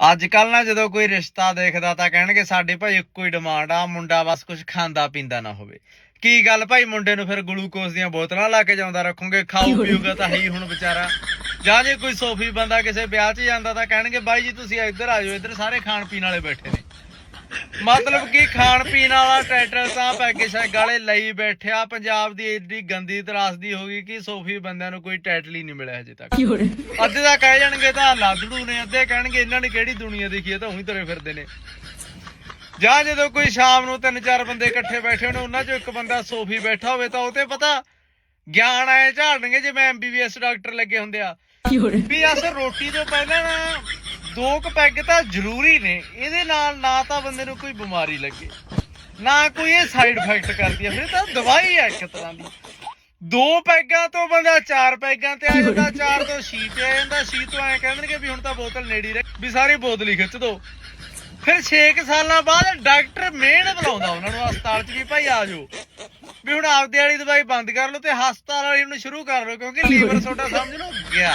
ਅੱਜ ਕੱਲ ਨਾ ਜਦੋਂ ਕੋਈ ਰਿਸ਼ਤਾ ਦੇਖਦਾ ਤਾਂ ਕਹਿਣਗੇ ਸਾਡੇ ਭਾਈ ਇੱਕੋ ਹੀ ਡਿਮਾਂਡ ਆ ਮੁੰਡਾ ਬਸ ਕੁਝ ਖਾਂਦਾ ਪੀਂਦਾ ਨਾ ਹੋਵੇ। ਕੀ ਗੱਲ ਭਾਈ? ਮੁੰਡੇ ਨੂੰ ਫਿਰ ਗਲੂਕੋਜ਼ ਦੀਆਂ ਬੋਤਲਾਂ ਲਾ ਕੇ ਜਾਉਂਦਾ ਰੱਖੋਗੇ ਖਾਊ ਪੀਊਗਾ ਤਾਂ ਹੈ ਹੀ ਹੁਣ ਵਿਚਾਰਾ। ਜਾਂ ਜੇ ਕੋਈ ਸੋਫੀ ਬੰਦਾ ਕਿਸੇ ਵਿਆਹ 'ਚ ਜਾਂਦਾ ਤਾਂ ਕਹਿਣਗੇ ਬਾਈ ਜੀ ਤੁਸੀਂ ਇੱਧਰ ਆ ਜਾਓ ਇੱਧਰ ਸਾਰੇ ਖਾਣ ਪੀਣ ਵਾਲੇ ਬੈਠੇ ਨੇ। ਮਤਲਬ ਕਿ ਖਾਣ ਪੀਣ ਵਾਲਾ ਟਰੈਕਟਰ ਤਾਂ ਸ਼ਾਇਦ ਗਾਲੇ ਲਈ ਬੈਠਿਆ। ਪੰਜਾਬ ਦੀ ਏਡੀ ਗੰਦੀ ਤਰਾਸਦੀ ਹੋ ਗਈ ਕਿ ਸੋਫੀ ਬੰਦਿਆਂ ਨੂੰ ਕੋਈ ਟਾਈਟਲ ਹੀ ਨਹੀਂ ਮਿਲਿਆ ਹਜੇ ਤੱਕ। ਅੱਧੇ ਤਾਂ ਕਹਿ ਜਾਣਗੇ ਤਾਂ ਲਾਦੜੂ ਨੇ ਅੱਧੇ ਕਹਿਣਗੇ ਇਹਨਾਂ ਨੇ ਕਿਹੜੀ ਦੁਨੀਆ ਦੇਖੀ ਹੈ ਤਾਂ ਉਹੀ ਤੁਰੇ ਫਿਰਦੇ ਨੇ। ਜਾਂ ਜਦੋਂ ਕੋਈ ਸ਼ਾਮ ਨੂੰ ਤਿੰਨ ਚਾਰ ਬੰਦੇ ਇਕੱਠੇ ਬੈਠੇ ਹੋਣ ਉਹਨਾਂ ਚੋਂ ਇੱਕ ਬੰਦਾ ਸੋਫੀ ਬੈਠਾ ਹੋਵੇ ਤਾਂ ਉਹ ਤੇ ਪਤਾ ਗਿਆਨ ਆਏ ਝਾੜਨਗੇ ਜਿਵੇਂ ਐਮਬੀਬੀਐਸ ਡਾਕਟਰ ਲੱਗੇ ਹੁੰਦੇ ਆ। ਵੀ ਅਸਰ ਰੋਟੀ ਤੋਂ ਪਹਿਲਾਂ ਨਾ ਦੋ ਕੁ ਪੈਗ ਤਾਂ ਜ਼ਰੂਰੀ ਨੇ, ਇਹਦੇ ਨਾਲ ਨਾ ਤਾਂ ਬੰਦੇ ਨੂੰ ਕੋਈ ਬਿਮਾਰੀ ਲੱਗੇ, ਨਾ ਕੋਈ ਇਹ ਸਾਈਡ ਇਫੈਕਟ ਕਰਦੀ ਹੈ ਫਿਰ ਤਾਂ ਦਵਾਈ ਹੈ ਇੱਕ ਤਰ੍ਹਾਂ ਦੀ। ਦੋ ਪੈਗਾਂ ਤੋਂ ਬੰਦਾ ਚਾਰ ਪੈਗਾਂ ਤੇ ਆ ਜਾਂਦਾ, ਚਾਰ ਤੋਂ ਛੀ ਤੇ ਆ ਜਾਂਦਾ, ਛੀ ਤੋਂ ਐ ਕਹਿੰਦੇ ਵੀ ਹੁਣ ਤਾਂ ਬੋਤਲ ਨੇੜੀ ਹੀ ਰਹਿ, ਵੀ ਸਾਰੀ ਬੋਤਲ ਹੀ ਖਿੱਚ ਦੋ। ਫਿਰ 6 ਸਾਲਾਂ ਬਾਅਦ ਡਾਕਟਰ ਮੇਨ ਬੁਲਾਉਂਦਾ ਉਹਨਾਂ ਨੂੰ ਹਸਪਤਾਲ 'ਚ ਵੀ, ਭਾਈ ਆ ਜਾਓ। ਵੀ ਹੁਣ ਆਪਦੇ ਵਾਲੀ ਦਵਾਈ ਬੰਦ ਕਰ ਲਓ ਤੇ ਹਸਪਤਾਲ ਵਾਲੀ ਨੂੰ ਸ਼ੁਰੂ ਕਰ ਲਓ, ਕਿਉਂਕਿ ਲੀਵਰ ਤੁਹਾਡਾ ਸਮਝ ਲਓ ਗਿਆ।